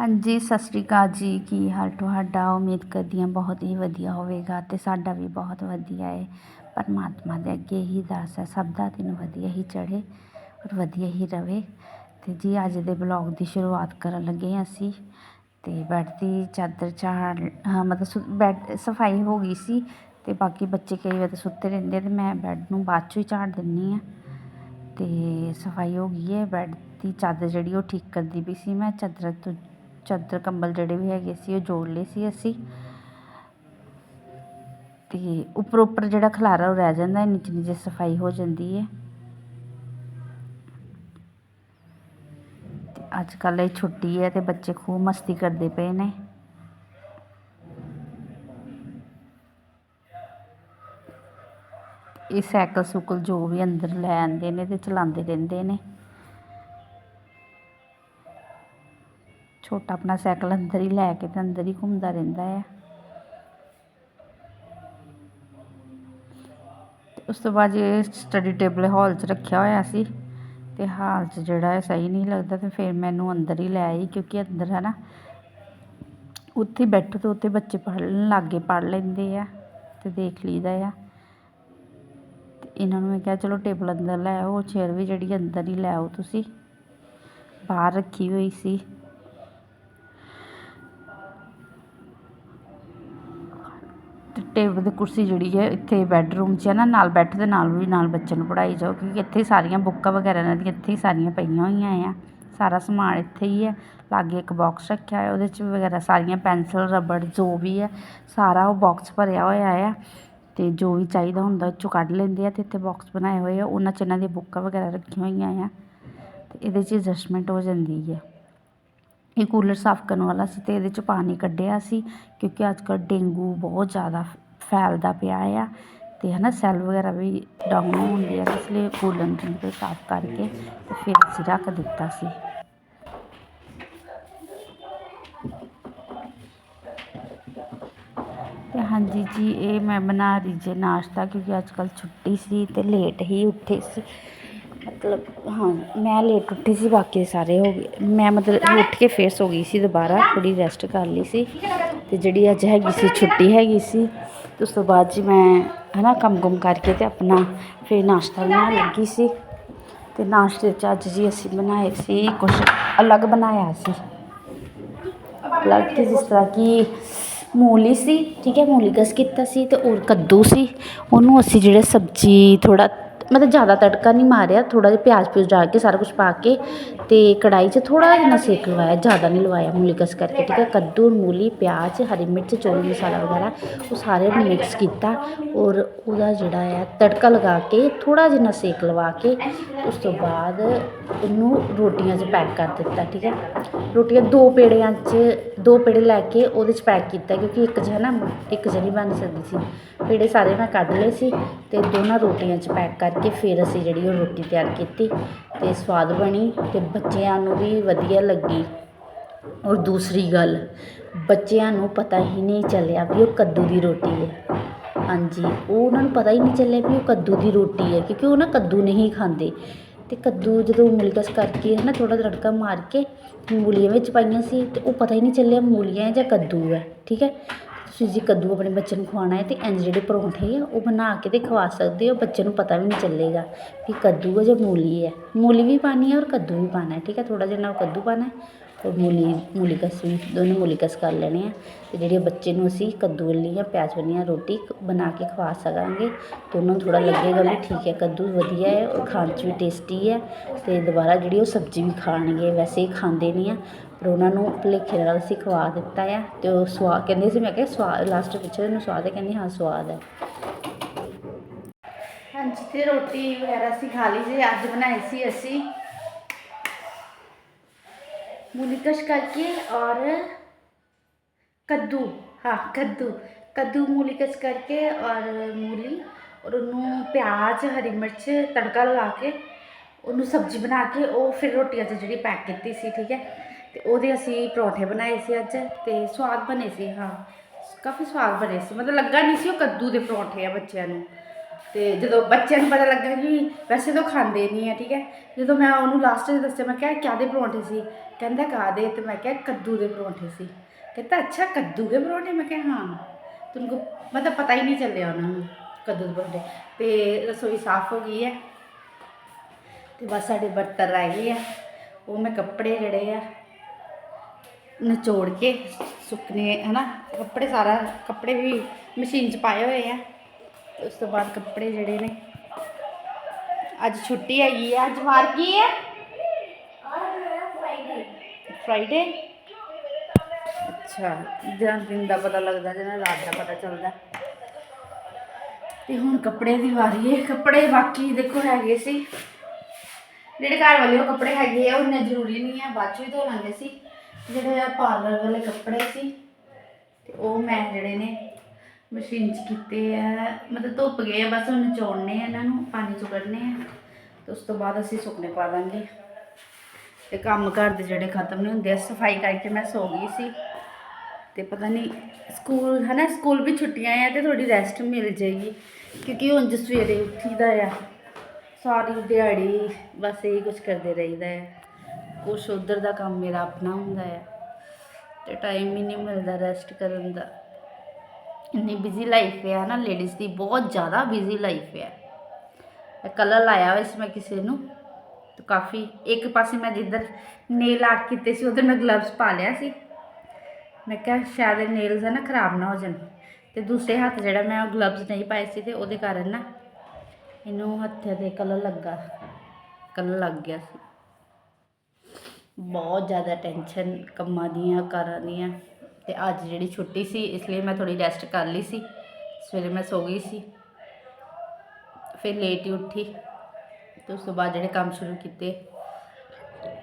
ਹਾਂਜੀ, ਸਤਿ ਸ਼੍ਰੀ ਅਕਾਲ ਜੀ। ਕੀ ਹਾਲ ਤੁਹਾਡਾ? ਉਮੀਦ ਕਰਦੀ ਹਾਂ ਬਹੁਤ ਹੀ ਵਧੀਆ ਹੋਵੇਗਾ ਤੇ ਸਾਡਾ ਵੀ ਬਹੁਤ ਵਧੀਆ ਹੈ ਪਰਮਾਤਮਾ ਦੇ ਅੱਗੇ ਹੀ ਦਾਸ ਹੈ, ਸਭ ਦਾ ਦਿਨ ਵਧੀਆ ਹੀ ਚੜ੍ਹੇ ਔਰ ਵਧੀਆ ਹੀ ਰਵੇ। ਤੇ ਜੀ, ਅੱਜ ਦੇ ਬਲੌਗ ਦੀ ਸ਼ੁਰੂਆਤ ਕਰਨ ਲੱਗੇ ਹਾਂ ਅਸੀਂ ਤੇ ਬੈੱਡ ਦੀ ਚਾਦਰ ਝਾੜ ਹਾਂ, ਮਤਲਬ ਸੁ- ਬੈੱਡ ਸਫ਼ਾਈ ਹੋ ਗਈ ਸੀ ਤੇ ਬਾਕੀ ਬੱਚੇ ਕਈ ਵਾਰ ਸੁੱਤੇ ਰਹਿੰਦੇ ਆ ਤੇ ਮੈਂ ਬੈੱਡ ਨੂੰ ਬਾਅਦ ਚੋਂ ਹੀ ਝਾੜ ਦਿੰਦੀ ਆ ਤੇ ਸਫ਼ਾਈ ਹੋ ਗਈ ਹੈ ਬੈੱਡ ਦੀ ਚਾਦਰ ਜਿਹੜੀ ਉਹ ਠੀਕ ਕਰਦੀ ਪਈ ਸੀ, ਮੈਂ ਚਾਦਰ ਤੋਂ ਚਾਦਰ ਕੰਬਲ ਜਿਹੜੇ ਵੀ ਹੈਗੇ ਸੀ, ਉਹ ਜੋੜ ਲਏ ਸੀ ਅਸੀਂ। ਤੇ ਉੱਪਰ ਉੱਪਰ ਜਿਹੜਾ ਖਲਾਰਾ ਉਹ ਰਹਿ ਜਾਂਦਾ ਹੈ ਨੀਚੇ ਨੀਚੇ ਸਫ਼ਾਈ ਹੋ ਜਾਂਦੀ ਹੈ ਤੇ ਅੱਜ ਕੱਲ੍ਹ ਇਹ ਛੁੱਟੀ ਹੈ ਤੇ ਬੱਚੇ ਖੂਬ ਮਸਤੀ ਕਰਦੇ ਪਏ ਨੇ। ਇਹ ਸਾਈਕਲ ਸੁਕਲ ਜੋ ਵੀ ਅੰਦਰ ਲੈ ਆਉਂਦੇ ਨੇ ਤੇ ਚਲਾਉਂਦੇ ਰਹਿੰਦੇ ਨੇ। ਛੋਟਾ ਆਪਣਾ ਸਾਈਕਲ ਅੰਦਰ ਹੀ ਲੈ ਕੇ ਤੇ ਅੰਦਰ ਹੀ ਘੁੰਮਦਾ ਰਹਿੰਦਾ ਆ। ਤੇ ਉਸ ਤੋਂ ਬਾਅਦ ਇਹ ਸਟੱਡੀ ਟੇਬਲ ਹਾਲ 'ਚ ਰੱਖਿਆ ਹੋਇਆ ਸੀ ਤੇ ਹਾਲ 'ਚ ਜਿਹੜਾ ਹੈ ਸਹੀ ਨਹੀਂ ਲੱਗਦਾ ਤੇ ਫਿਰ ਮੈਨੂੰ ਅੰਦਰ ਹੀ ਲੈ ਆਈ ਕਿਉਂਕਿ ਅੰਦਰ ਹੈ ਨਾ ਉੱਥੇ ਬੈਠੋ ਤੇ ਉੱਥੇ ਬੱਚੇ ਪੜ੍ਹਨ ਲੱਗੇ ਪੜ੍ਹ ਲੈਂਦੇ ਆ ਤੇ ਦੇਖ ਲਈਦਾ ਆ। ਤੇ ਇਹਨਾਂ ਨੂੰ ਮੈਂ ਕਿਹਾ ਚਲੋ ਟੇਬਲ ਅੰਦਰ ਲੈ ਆਓ, ਉਹ ਚੇਅਰ ਵੀ ਜਿਹੜੀ ਅੰਦਰ ਹੀ ਲੈ ਆਓ ਤੁਸੀਂ। ਬਾਹਰ ਰੱਖੀ ਹੋਈ ਸੀ ਤੇ ਟੇਬਲ ਦੀ ਕੁਰਸੀ ਜਿਹੜੀ ਹੈ ਇੱਥੇ ਬੈਡਰੂਮ 'ਚ ਹੈ ਨਾ, ਨਾਲ ਬੈੱਡ ਦੇ ਨਾਲ ਵੀ ਨਾਲ ਬੱਚੇ ਨੂੰ ਪੜ੍ਹਾਈ ਜਾਓ, ਕਿਉਂਕਿ ਇੱਥੇ ਸਾਰੀਆਂ ਬੁੱਕਾਂ ਵਗੈਰਾ ਇਹਨਾਂ ਦੀਆਂ ਇੱਥੇ ਹੀ ਸਾਰੀਆਂ ਪਈਆਂ ਹੋਈਆਂ ਆ। ਸਾਰਾ ਸਮਾਨ ਇੱਥੇ ਹੀ ਹੈ, ਲਾਗੇ ਇੱਕ ਬਾਕਸ ਰੱਖਿਆ ਹੋਇਆ, ਉਹਦੇ 'ਚ ਵਗੈਰਾ ਸਾਰੀਆਂ ਪੈਨਸਿਲ ਰਬੜ ਜੋ ਵੀ ਹੈ, ਸਾਰਾ ਉਹ ਬਾਕਸ ਭਰਿਆ ਹੋਇਆ ਆ। ਅਤੇ ਜੋ ਵੀ ਚਾਹੀਦਾ ਹੁੰਦਾ ਉਹ 'ਚੋਂ ਕੱਢ ਲੈਂਦੇ ਆ ਅਤੇ ਇੱਥੇ ਬਾਕਸ ਬਣਾਏ ਹੋਏ ਆ, ਉਹਨਾਂ 'ਚ ਇਹਨਾਂ ਦੀਆਂ ਬੁੱਕਾਂ ਵਗੈਰਾ ਰੱਖੀਆਂ ਹੋਈਆਂ ਆ। ਅਤੇ ਇਹਦੇ 'ਚ ਐਡਜਸਟਮੈਂਟ ਹੋ ਜਾਂਦੀ ਹੈ। ਇਹ ਕੂਲਰ ਸਾਫ਼ ਕਰਨ ਵਾਲਾ ਸੀ ਅਤੇ ਇਹਦੇ 'ਚ ਪਾਣੀ ਕੱਢਿਆ ਸੀ, ਕਿਉਂਕਿ ਅੱਜ ਕੱਲ੍ਹ ਡੇਂਗੂ ਬਹੁਤ ਜ਼ਿਆਦਾ ਫੈਲਦਾ ਪਿਆ ਆ ਅਤੇ ਹੈ ਨਾ ਸੈੱਲ ਵਗੈਰਾ ਵੀ ਡਾਊਨ ਹੁੰਦੇ ਆ, ਇਸ ਲਈ ਕੂਲਰ ਨੂੰ ਸਾਫ਼ ਕਰਕੇ ਤੇ ਫਿਰ ਅਸੀਂ ਰੱਖ ਦਿੱਤਾ ਸੀ। ਤੇ ਹਾਂਜੀ ਜੀ, ਇਹ ਮੈਂ ਬਣਾ ਰਹੀ ਜੇ ਨਾਸ਼ਤਾ ਕਿਉਂਕਿ ਅੱਜ ਕੱਲ੍ਹ ਛੁੱਟੀ ਸੀ ਤੇ ਲੇਟ ਹੀ ਉੱਠੇ ਸੀ। ਮਤਲਬ ਹਾਂ, ਮੈਂ ਲੇਟ ਉੱਠੀ ਸੀ, ਬਾਕੀ ਸਾਰੇ ਹੋ ਗਏ। ਮੈਂ ਮਤਲਬ ਉੱਠ ਕੇ ਫੇਰ ਸੋ ਗਈ ਸੀ ਦੁਬਾਰਾ ਥੋੜੀ ਰੈਸਟ ਕਰ ਲਈ ਸੀ। ਤੇ ਜਿਹੜੀ ਅੱਜ ਹੈਗੀ ਸੀ, ਛੁੱਟੀ ਹੈਗੀ ਸੀ ਤੇ ਉਸ ਤੋਂ ਬਾਅਦ ਜੀ ਮੈਂ ਹੈ ਨਾ ਕੰਮ ਕੁਮ ਕਰਕੇ ਤੇ ਆਪਣਾ ਫਿਰ ਨਾਸ਼ਤਾ ਬਣਾਉਣ ਲੱਗੀ ਸੀ। ਅਤੇ ਨਾਸ਼ਤੇ 'ਚ ਅੱਜ ਜੀ ਅਸੀਂ ਬਣਾਏ ਸੀ ਕੁਛ ਅਲੱਗ ਬਣਾਇਆ ਸੀ। ਅਲੱਗ ਕਿ ਜਿਸ ਤਰ੍ਹਾਂ ਕਿ ਮੂਲੀ ਸੀ, ਠੀਕ ਹੈ, ਮੂਲੀ ਕਸ ਕੀਤਾ ਸੀ ਅਤੇ ਔਰ ਕੱਦੂ ਸੀ। ਉਹਨੂੰ ਅਸੀਂ ਜਿਹੜੇ ਸਬਜ਼ੀ ਥੋੜ੍ਹਾ ਮਤਲਬ ਜ਼ਿਆਦਾ ਤੜਕਾ ਨਹੀਂ ਮਾਰਿਆ, ਥੋੜ੍ਹਾ ਜਿਹਾ ਪਿਆਜ਼ ਪਿਊਜ਼ ਡਾਲ ਕੇ ਸਾਰਾ ਕੁਛ ਪਾ ਕੇ ਅਤੇ ਕੜਾਹੀ 'ਚ ਥੋੜ੍ਹਾ ਜਿਹਾ ਸੇਕ ਲਵਾਇਆ ਜ਼ਿਆਦਾ ਨਹੀਂ ਲਵਾਇਆ ਮੂਲੀਕਸ ਕਰਕੇ ਠੀਕ ਹੈ ਕੱਦੂ, ਮੂਲੀ, ਪਿਆਜ਼, ਹਰੀ ਮਿਰਚ, ਚੌਲ, ਮਸਾਲਾ ਵਗੈਰਾ, ਉਹ ਸਾਰੇ ਨੂੰ ਮਿਕਸ ਕੀਤਾ ਔਰ ਉਹਦਾ ਜਿਹੜਾ ਆ ਤੜਕਾ ਲਗਾ ਕੇ, ਥੋੜ੍ਹਾ ਜਿਹਾ ਸੇਕ ਲਵਾ ਕੇ, ਉਸ ਤੋਂ ਬਾਅਦ ਉਹਨੂੰ ਰੋਟੀਆਂ 'ਚ ਪੈਕ ਕਰ ਦਿੱਤਾ, ਠੀਕ ਹੈ ਰੋਟੀਆਂ ਦੋ ਪੇੜਿਆਂ 'ਚ, ਦੋ ਪੇੜੇ ਲੈ ਕੇ ਉਹਦੇ 'ਚ ਪੈਕ ਕੀਤਾ ਕਿਉਂਕਿ ਇੱਕ ਜਿਹਾ ਨਾ ਇੱਕ ਜਿਹਾ ਨਹੀਂ ਬਣ ਸਕਦੀ ਸੀ। ਪੇੜੇ ਸਾਰੇ ਮੈਂ ਕੱਢ ਲਏ ਸੀ ਅਤੇ ਦੋਨਾਂ ਰੋਟੀਆਂ 'ਚ ਪੈਕ ਕਰਕੇ ਫਿਰ ਅਸੀਂ ਜਿਹੜੀ ਉਹ ਰੋਟੀ ਤਿਆਰ ਕੀਤੀ। ਅਤੇ ਸਵਾਦ ਬਣੀ ਅਤੇ ਬੱਚਿਆਂ ਨੂੰ ਵੀ ਵਧੀਆ ਲੱਗੀ। ਔਰ ਦੂਸਰੀ ਗੱਲ, ਬੱਚਿਆਂ ਨੂੰ ਪਤਾ ਹੀ ਨਹੀਂ ਚੱਲਿਆ ਵੀ ਉਹ ਕੱਦੂ ਦੀ ਰੋਟੀ ਹੈ। ਹਾਂਜੀ, ਉਹ ਉਹਨਾਂ ਨੂੰ ਪਤਾ ਹੀ ਨਹੀਂ ਚੱਲਿਆ ਵੀ ਉਹ ਕੱਦੂ ਦੀ ਰੋਟੀ ਹੈ, ਕਿਉਂਕਿ ਉਹ ਨਾ ਕੱਦੂ ਨਹੀਂ ਖਾਂਦੇ। ਅਤੇ ਕੱਦੂ ਜਦੋਂ ਮੂਲੀਕਸ ਕਰਕੇ ਹੈ ਨਾ ਥੋੜਾ ਤੜਕਾ ਮਾਰ ਕੇ ਮੂਲੀਆਂ ਵਿੱਚ ਪਾਈਆਂ ਸੀ ਅਤੇ ਉਹ ਪਤਾ ਹੀ ਨਹੀਂ ਚੱਲਿਆ ਮੂਲੀਆਂ ਜਾਂ ਕੱਦੂ ਹੈ, ਠੀਕ ਹੈ? ਤੁਸੀਂ ਜੀ ਕੱਦੂ ਆਪਣੇ ਬੱਚੇ ਨੂੰ ਖਵਾਉਣਾ ਹੈ ਅਤੇ ਇੰਝ ਜਿਹੜੇ ਪਰੌਂਠੇ ਆ, ਉਹ ਬਣਾ ਕੇ ਤੇ ਖਵਾ ਸਕਦੇ ਹੋ, ਬੱਚੇ ਨੂੰ ਪਤਾ ਵੀ ਨਹੀਂ ਚੱਲੇਗਾ ਕਿ ਕੱਦੂ ਹੈ ਜਾਂ ਮੂਲੀ ਹੈ ਮੂਲੀ ਵੀ ਪਾਉਣੀ ਹੈ ਔਰ ਕੱਦੂ ਵੀ ਪਾਉਣਾ ਠੀਕ ਹੈ? ਥੋੜ੍ਹਾ ਜਿਹਾ ਨਾਲ ਕੱਦੂ ਪਾਉਣਾ ਔਰ ਮੂਲੀ ਮੂਲੀਕਸ ਵੀ, ਦੋਨੋਂ ਮੂਲੀਕਸ ਕਰ ਲੈਣੇ ਆ। ਅਤੇ ਜਿਹੜੇ ਬੱਚੇ ਨੂੰ ਅਸੀਂ ਕੱਦੂ ਵਾਲੀ ਜਾਂ ਪਿਆਜ਼ ਵਾਲੀਆਂ ਰੋਟੀ ਬਣਾ ਕੇ ਖਵਾ ਸਕਾਂਗੇ ਅਤੇ ਉਹਨਾਂ ਨੂੰ ਥੋੜ੍ਹਾ ਲੱਗੇਗਾ ਵੀ ਠੀਕ ਹੈ, ਕੱਦੂ ਵਧੀਆ ਹੈ ਔਰ ਖਾਣ 'ਚ ਵੀ ਟੇਸਟੀ ਹੈ ਅਤੇ ਦੁਬਾਰਾ ਜਿਹੜੀ ਉਹ ਸਬਜ਼ੀ ਵੀ ਖਾਣਗੇ, ਵੈਸੇ ਖਾਂਦੇ ਨਹੀਂ ਆ ਪਰ ਉਹਨਾਂ ਨੂੰ ਭੁਲੇਖੇ ਨਾਲ ਅਸੀਂ ਖਵਾ ਦਿੱਤਾ ਆ ਤੇ ਉਹ ਸਵਾਦ ਕਹਿੰਦੇ ਸੀ ਮੈਂ ਕਿਹਾ ਸਵਾਦ ਲਾਸਟ ਪੁੱਛਿਆ ਇਹਨੂੰ ਸਵਾਦ ਹੈ ਕਹਿੰਦੀ ਹਾਂ ਸਵਾਦ ਹੈ ਹਾਂਜੀ ਤੇ ਰੋਟੀ ਵਗੈਰਾ ਅਸੀਂ ਖਾ ਲਈ ਸੀ ਅੱਜ ਬਣਾਈ ਸੀ ਅਸੀਂ मूली कश करके और कद्दू हाँ कद्दू कद्दू मूली कश करके और मूली और ਉਹਨੂੰ ਪਿਆਜ਼ ਹਰੀ ਮਿਰਚ ਤੜਕਾ ਲਗਾ ਕੇ ਉਹਨੂੰ ਸਬਜ਼ੀ ਬਣਾ ਕੇ ਉਹ ਫਿਰ ਰੋਟੀਆਂ 'ਚ ਜਿਹੜੀ ਪੈਕ ਕੀਤੀ ਸੀ ਠੀਕ ਹੈ ਤੇ ਉਹਦੇ ਅਸੀਂ ਪਰੌਂਠੇ ਬਣਾਏ ਸੀ ਅੱਜ ਤੇ ਸਵਾਦ ਬਣੇ ਸੀ, ਹਾਂ। ਕਾਫੀ ਸਵਾਦ ਬਣੇ ਸੀ। ਮਤਲਬ ਲੱਗਾ ਨਹੀਂ ਸੀ ਉਹ ਕੱਦੂ ਦੇ ਪਰੌਂਠੇ ਆ ਬੱਚਿਆਂ ਨੂੰ। ਤੇ ਜਦੋਂ ਬੱਚਿਆਂ ਨੂੰ ਪਤਾ ਲੱਗਾ ਕਿ ਵੈਸੇ ਤਾਂ ਖਾਂਦੇ ਨਹੀਂ ਆ, ਠੀਕ ਹੈ। ਜਦੋਂ ਮੈਂ ਉਹਨੂੰ ਲਾਸਟ 'ਚ ਦੱਸਿਆ, ਮੈਂ ਕਿਹਾ ਕਿਆਦੇ ਪਰੌਂਠੇ ਸੀ? ਕਹਿੰਦਾ ਕਾਦੇ ਤੇ ਮੈਂ ਕਿਹਾ ਕੱਦੂ ਦੇ ਪਰੌਂਠੇ ਸੀ। ਕਹਿੰਦਾ ਅੱਛਾ, ਕੱਦੂ ਦੇ ਪਰੌਂਠੇ? ਮੈਂ ਕਿਹਾ ਹਾਂ। ਤੁਮਕੋ ਮਤਲਬ ਪਤਾ ਹੀ ਨਹੀਂ ਚੱਲਿਆ ਉਹਨਾਂ ਨੂੰ ਕੱਦੂ ਦੇ ਪਰੌਂਠੇ। ਤੇ ਰਸੋਈ ਸਾਫ਼ ਹੋ ਗਈ ਹੈ। ਤੇ ਬਸ ਸਾਡੇ ਬਰਤਨ ਰਹਿ ਗਏ ਆ। ਉਹ ਮੈਂ ਕੱਪੜੇ ਜਿਹੜੇ ਆ ਨਿਚੋੜ ਕੇ ਸੁੱਕਨੇ ਹਨਾ, ਕੱਪੜੇ ਸਾਰਾ, ਕੱਪੜੇ ਵੀ ਮਸ਼ੀਨ 'ਚ ਪਾਏ ਹੋਏ ਆ। ਉਸ ਤੋਂ ਬਾਅਦ ਕੱਪੜੇ ਜਿਹੜੇ ਨੇ, ਅੱਜ ਛੁੱਟੀ ਹੈਗੀ ਆ। ਅੱਜ ਵਾਰ ਕੀ ਹੈ ਫਰਾਈਡੇ ਅੱਛਾ ਦਿਨ ਦਿਨ ਦਾ ਪਤਾ ਲੱਗਦਾ ਜਿਹਨਾਂ ਰਾਤ ਦਾ ਪਤਾ ਚੱਲਦਾ। ਤੇ ਹੁਣ ਕੱਪੜੇ ਦੀ ਵਾਰੀ ਹੈ ਕੱਪੜੇ ਬਾਕੀ ਦੇਖੋ ਹੈਗੇ ਸੀ। ਜਿਹੜੇ ਘਰ ਵਾਲੇ ਉਹ ਕੱਪੜੇ ਹੈਗੇ ਆ ਉਹਨੇ ਜ਼ਰੂਰੀ ਨਹੀਂ ਹੈ ਬਾਅਦ ਚ ਵੀ ਧੋ ਲਾਂਗੇ ਸੀ ਜਿਹੜੇ ਆ ਪਾਰਲਰ ਵਾਲੇ ਕੱਪੜੇ ਸੀ, ਤੇ ਉਹ ਮੈਂ ਜਿਹੜੇ ਨੇ ਮਸ਼ੀਨ 'ਚ ਕੀਤੇ ਆ। ਮਤਲਬ ਧੁੱਪ ਗਏ ਆ, ਬਸ ਹੁਣ ਨਿਚੋੜਨੇ ਆ ਇਹਨਾਂ ਨੂੰ, ਪਾਣੀ 'ਚ ਕੱਢਣੇ ਆ। ਤੇ ਉਸ ਤੋਂ ਬਾਅਦ ਅਸੀਂ ਸੁੱਕਣੇ ਪਾ ਦਾਂਗੇ। ਤੇ ਕੰਮ ਘਰ ਦੇ ਜਿਹੜੇ ਖਤਮ ਨਹੀਂ ਹੁੰਦੇ, ਸਫ਼ਾਈ ਕਰਕੇ ਮੈਂ ਸੋ ਗਈ ਸੀ। ਤੇ ਪਤਾ ਨਹੀਂ ਸਕੂਲ ਹੈ ਨਾ ਸਕੂਲ ਵੀ ਛੁੱਟੀਆਂ ਆ ਤੇ ਥੋੜੀ ਰੈਸਟ ਮਿਲ ਜਾਏਗੀ, ਕਿਉਂਕਿ ਹੁਣ ਜੇ ਸਵੇਰੇ ਉੱਠੀਦਾ ਆ, ਸਾਰੀ ਦਿਹਾੜੀ ਬਸ ਇਹੀ ਕੁਝ ਕਰਦੇ ਰਹੀਦਾ ਹੈ ਕੁਛ ਉਧਰ ਦਾ ਕੰਮ ਮੇਰਾ ਆਪਣਾ ਹੁੰਦਾ ਆ ਤੇ ਟਾਈਮ ਹੀ ਨਹੀਂ ਮਿਲਦਾ ਰੈਸਟ ਕਰਨ ਦਾ। ਇੰਨੀ ਬਿਜ਼ੀ ਲਾਈਫ ਹੈ ਨਾ ਲੇਡੀਜ਼ ਦੀ, ਬਹੁਤ ਜ਼ਿਆਦਾ ਬਿਜ਼ੀ ਲਾਈਫ ਹੈ ਇਹ ਕਲਰ ਲਾਇਆ ਹੋਇਆ ਸੀ ਮੈਂ ਕਿਸੇ ਨੂੰ ਤੇ ਕਾਫੀ, ਇੱਕ ਪਾਸੇ ਮੈਂ ਜਿੱਧਰ ਨੇਲ ਆਰਟ ਕੀਤੇ ਸੀ ਉਧਰ ਮੈਂ ਗਲਵਸ ਪਾ ਲਿਆ ਸੀ। ਮੈਂ ਕਿਹਾ ਸ਼ਾਇਦ ਨੇਲਸ ਹੈ ਨਾ ਖਰਾਬ ਨਾ ਹੋ ਜਾਣ ਤੇ ਦੂਸਰੇ ਹੱਥ ਜਿਹੜਾ ਮੈਂ ਉਹ ਗਲਵਸ ਨਹੀਂ ਪਾਏ ਸੀ ਤੇ ਉਹਦੇ ਕਾਰਨ ਨਾ ਇਹਨੂੰ ਹੱਥ ਤੇ ਕਲਰ ਲੱਗਾ ਕਲਰ ਲੱਗ ਗਿਆ ਸੀ। ਬਹੁਤ ਜ਼ਿਆਦਾ ਟੈਨਸ਼ਨ ਕੰਮਾਂ ਦੀਆਂ, ਕਾਰਾਂ ਦੀਆਂ। ਅਤੇ ਅੱਜ ਜਿਹੜੀ ਛੁੱਟੀ ਸੀ, ਇਸ ਲਈ ਮੈਂ ਥੋੜ੍ਹੀ ਰੈਸਟ ਕਰ ਲਈ ਸੀ। ਸਵੇਰੇ ਮੈਂ ਸੋ ਗਈ ਸੀ। ਫਿਰ ਲੇਟ ਹੀ ਉੱਠੀ। ਤੇ ਉਸ ਤੋਂ ਬਾਅਦ ਜਿਹੜੇ ਕੰਮ ਸ਼ੁਰੂ ਕੀਤੇ,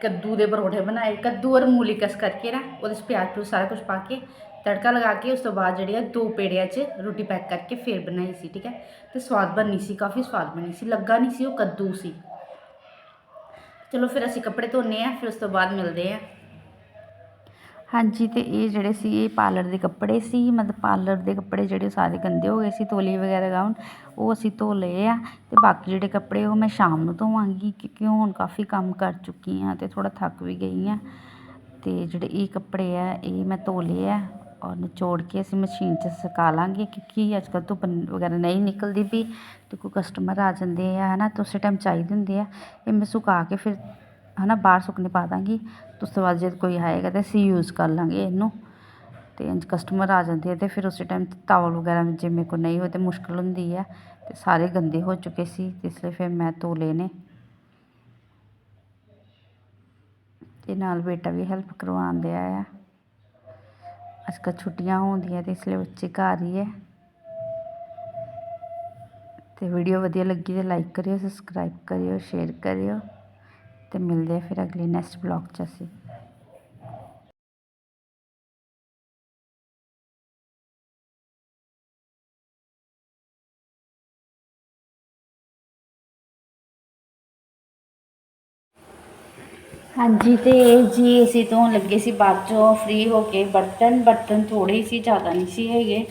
ਕੱਦੂ ਦੇ ਪਰੌਂਠੇ ਬਣਾਏ। ਕੱਦੂ ਔਰ ਮੂਲੀ ਕਸ ਕਰਕੇ ਨਾ, ਉਹਦੇ 'ਚ ਪਿਆਜ਼ ਪਿਊਜ਼ ਸਾਰਾ ਕੁਝ ਪਾ ਕੇ, ਤੜਕਾ ਲਗਾ ਕੇ, ਉਸ ਤੋਂ ਬਾਅਦ ਜਿਹੜੀ ਆ ਦੋ ਪੇੜਿਆਂ 'ਚ ਰੋਟੀ ਪੈਕ ਕਰਕੇ ਫਿਰ ਬਣਾਈ ਸੀ, ਠੀਕ ਹੈ? ਤੇ ਸਵਾਦ ਬਣਨੀ ਸੀ, ਕਾਫੀ ਸਵਾਦ ਬਣੀ ਸੀ। ਲੱਗਾ ਨਹੀਂ ਸੀ ਉਹ ਕੱਦੂ ਸੀ। ਚਲੋ ਫਿਰ ਅਸੀਂ ਕੱਪੜੇ ਧੋਨੇ ਆ, ਫਿਰ ਉਸ ਤੋਂ ਬਾਅਦ ਮਿਲਦੇ ਆ। ਹਾਂਜੀ, ਤੇ ਇਹ ਜਿਹੜੇ ਸੀ, ਇਹ ਪਾਰਲਰ ਦੇ ਕੱਪੜੇ ਸੀ। ਮਤਲਬ ਪਾਰਲਰ ਦੇ ਕੱਪੜੇ ਜਿਹੜੇ ਸਾਰੇ ਗੰਦੇ ਹੋ ਗਏ ਸੀ, ਤੋਲੀ ਵਗੈਰਾ ਗਾਉਨ ਉਹ ਅਸੀਂ ਧੋ ਲਏ ਆ। ਤੇ ਬਾਕੀ ਜਿਹੜੇ ਕੱਪੜੇ ਉਹ ਮੈਂ ਸ਼ਾਮ ਨੂੰ ਧੋਵਾਂਗੀ, ਕਿਉਂਕਿ ਹੁਣ ਕਾਫੀ ਕੰਮ ਕਰ ਚੁੱਕੀ ਆ ਤੇ ਥੋੜਾ ਥੱਕ ਵੀ ਗਈ ਆ। ਤੇ ਜਿਹੜੇ ਇਹ ਕੱਪੜੇ ਆ, ਇਹ ਮੈਂ ਧੋ ਲਏ ਆ। ਔਰ ਨਿਚੋੜ ਕੇ ਅਸੀਂ ਮਸ਼ੀਨ 'ਚ ਸੁਕਾ ਲਾਂਗੇ ਕਿਉਂਕਿ ਅੱਜ ਕੱਲ੍ਹ ਧੁੱਪ ਵਗੈਰਾ ਨਹੀਂ ਨਿਕਲਦੀ ਵੀ ਅਤੇ ਕੋਈ ਕਸਟਮਰ ਆ ਜਾਂਦੇ ਆ ਹੈ ਨਾ ਤਾਂ ਉਸੇ ਟਾਈਮ ਚਾਹੀਦੇ ਹੁੰਦੇ ਆ। ਇਹ ਮੈਂ ਸੁਕਾ ਕੇ ਫਿਰ ਹੈ ਨਾ ਬਾਹਰ ਸੁੱਕਣੇ ਪਾ ਦਾਂਗੀ। ਉਸ ਤੋਂ ਬਾਅਦ ਜੇ ਕੋਈ ਆਏਗਾ ਤਾਂ ਅਸੀਂ ਯੂਜ਼ ਕਰ ਲਾਂਗੇ ਇਹਨੂੰ। ਅਤੇ ਇੰਜ ਕਸਟਮਰ ਆ ਜਾਂਦੇ ਆ ਤੇ ਫਿਰ ਉਸੇ ਟਾਈਮ ਟਾਵਲ ਵਗੈਰਾ ਜੇ ਮੇਰੇ ਕੋਲ ਨਹੀਂ ਹੋਏ ਤਾਂ ਮੁਸ਼ਕਲ ਹੁੰਦੀ ਹੈ ਅਤੇ ਸਾਰੇ ਗੰਦੇ ਹੋ ਚੁੱਕੇ ਸੀ, ਤੇ ਇਸ ਲਈ ਫਿਰ ਮੈਂ ਧੋ ਲਏ ਨੇ। ਅਤੇ ਨਾਲ ਬੇਟਾ ਵੀ ਹੈਲਪ ਕਰਵਾਉਣ ਆ ਅੱਜ ਕੱਲ੍ਹ ਛੁੱਟੀਆਂ ਹੁੰਦੀਆਂ ਤੇ ਇਸ ਲਈ ਬੱਚੇ ਘਰ ਹੀ ਹੈ। ਤੇ ਵੀਡੀਓ ਵਧੀਆ ਲੱਗੀ ਤੇ ਲਾਈਕ ਕਰਿਓ ਸਬਸਕ੍ਰਾਈਬ ਕਰਿਓ ਸ਼ੇਅਰ ਕਰਿਓ ਤੇ ਮਿਲਦੇ ਆ ਫਿਰ ਅਗਲੇ ਨੈਕਸਟ ਹਾਂਜੀ, ਤੇ ਜੀ ਅਸੀਂ ਤੋਂ ਲੱਗੇ ਸੀ ਬਾਅਦ ਚੋਂ ਫ੍ਰੀ ਹੋ ਕੇ ਬਰਤਨ ਬਰਤਨ ਥੋੜੇ ਹੀ ਸੀ, ਜ਼ਿਆਦਾ ਨਹੀਂ ਸੀ ਹੈਗੇ।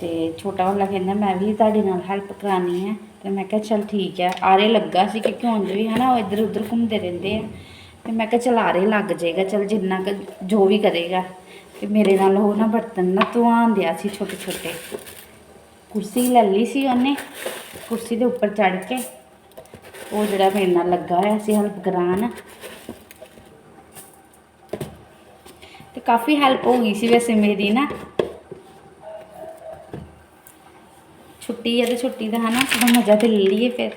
ਤੇ ਛੋਟਾ ਵਾਲਾ ਕਹਿੰਦਾ, ਮੈਂ ਵੀ ਤੁਹਾਡੇ ਨਾਲ ਹੈਲਪ ਕਰਾਣੀ ਹੈ। ਤੇ ਮੈਂ ਕਿਹਾ, ਚਲ ਠੀਕ ਹੈ। ਆਰੇ ਲੱਗਾ ਸੀ ਕਿਉਂਕਿ ਉਂਝ ਵੀ ਹਨਾ, ਉਹ ਇੱਧਰ ਉੱਧਰ ਘੁੰਮਦੇ ਰਹਿੰਦੇ ਆ। ਤੇ ਮੈਂ ਕਿਹਾ, ਚਲ ਆਰੇ ਲੱਗ ਜਾਏਗਾ, ਚਲ ਜਿੰਨਾ ਕੁ ਜੋ ਵੀ ਕਰੇਗਾ। ਤੇ ਮੇਰੇ ਨਾਲ ਉਹ ਨਾ ਬਰਤਨ ਨਾ ਧੁਆਉਣ ਦਿਆ ਸੀ ਛੋਟੇ ਛੋਟੇ। ਕੁਰਸੀ ਲੈ ਲਈ ਸੀ ਉਹਨੇ, ਕੁਰਸੀ ਦੇ ਉੱਪਰ ਚੜ ਕੇ। ਉਹ ਜਿਹੜਾ ਮੇਰੇ ਨਾਲ ਲੱਗਾ ਹੋਇਆ ਸੀ ਹੈਲਪ ਕਰਾਉਣ। ਤੇ ਕਾਫੀ ਹੈਲਪ ਹੋ ਗਈ ਸੀ ਵੈਸੇ ਮੇਰੀ ਨਾ। ਛੁੱਟੀ ਹੈ ਤੇ ਛੁੱਟੀ ਦਾ ਹਨਾ ਥੋੜਾ ਮਜ਼ਾ ਤੇ ਲੈ ਲਈਏ ਫਿਰ।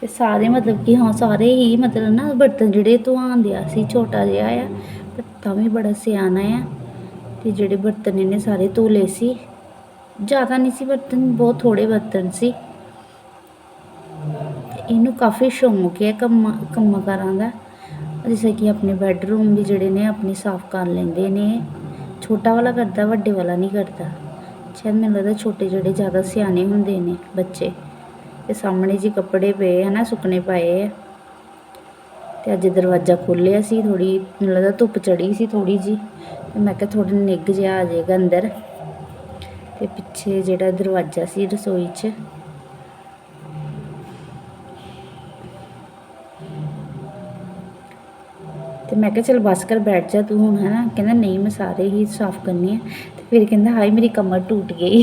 ਤੇ ਸਾਰੇ ਮਤਲਬ ਕਿ ਹਾਂ, ਸਾਰੇ ਹੀ ਮਤਲਬ ਨਾ ਬਰਤਨ ਜਿਹੜੇ ਧੋਆਉਂਦੇ ਆ ਸੀ, ਛੋਟਾ ਜਿਹਾ ਆ, ਪਰ ਤਾਂ ਵੀ ਬੜਾ ਸਿਆਣਾ ਆ। ਤੇ ਜਿਹੜੇ ਬਰਤਨ ਇਹਨੇ ਸਾਰੇ ਧੋ ਲਏ ਸੀ, ਜ਼ਿਆਦਾ ਨਹੀਂ ਸੀ ਬਰਤਨ, ਬਹੁਤ ਥੋੜੇ ਬਰਤਨ ਸੀ। ਇਹਨੂੰ ਕਾਫੀ ਸ਼ੌਂਕ ਹੈ ਕੰਮ, ਕੰਮਾਂ ਕਾਰਾਂ ਦਾ। ਜਿਵੇਂ ਕਿ ਆਪਣੇ ਬੈੱਡਰੂਮ ਵੀ ਜਿਹੜੇ ਨੇ, ਆਪਣੀ ਸਾਫ਼ ਕਰ ਲੈਂਦੇ ਨੇ। ਛੋਟਾ ਵਾਲਾ ਕਰਦਾ, ਵੱਡੇ ਵਾਲਾ ਨਹੀਂ ਕਰਦਾ। ਸ਼ਾਇਦ ਮੈਨੂੰ ਲੱਗਦਾ ਛੋਟੇ ਜਿਹੜੇ ਜ਼ਿਆਦਾ ਸਿਆਣੇ ਹੁੰਦੇ ਨੇ, ਬੱਚੇ। ਤੇ ਸਾਹਮਣੇ ਜੀ ਕੱਪੜੇ ਪਏ ਹਨਾ ਸੁੱਕਣੇ ਪਾਏ ਆ। ਤੇ ਅੱਜ ਦਰਵਾਜ਼ਾ ਖੋਲ੍ਹਿਆ ਸੀ ਥੋੜੀ ਮੈਨੂੰ ਲੱਗਦਾ ਧੁੱਪ ਚੜੀ ਸੀ ਥੋੜੀ ਜੀ ਮੈਂ ਕਿਹਾ ਥੋੜਾ ਨਿੱਘ ਜਿਹਾ ਆ ਜਾਏਗਾ ਅੰਦਰ। ਤੇ ਪਿੱਛੇ ਜਿਹੜਾ ਦਰਵਾਜ਼ਾ ਸੀ ਰਸੋਈ 'ਚ तो मैं क्या चल बसकर बैठ जा तू हूँ है ना कहना नहीं मैं सारे ही साफ़ करनी है तो फिर क्या हाई मेरी कमर टूट गई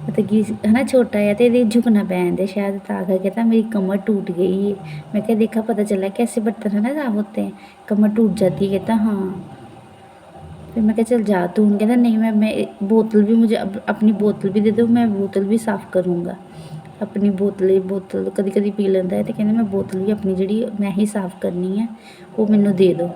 मतलब कि है ना छोटा है तो ये झुकना पैन दे शायद ता कहता मेरी कमर टूट गई है मैं क्या देखा पता चला कैसे बर्तन है ना साफ़ होते हैं कमर टूट जाती है कहता हाँ फिर मैं क्या चल जा तू हूँ कहता नहीं मैं मैं बोतल भी मुझे अपनी बोतल भी दे दो मैं बोतल भी साफ़ करूँगा ਆਪਣੀ ਬੋਤਲ ਬੋਤਲ ਕਦੀ ਕਦੀ ਪੀ ਲੈਂਦਾ ਹੈ ਅਤੇ ਕਹਿੰਦਾ ਮੈਂ ਬੋਤਲ ਵੀ ਆਪਣੀ ਜਿਹੜੀ, ਮੈਂ ਹੀ ਸਾਫ਼ ਕਰਨੀ ਹੈ, ਉਹ ਮੈਨੂੰ ਦੇ ਦਿਓ।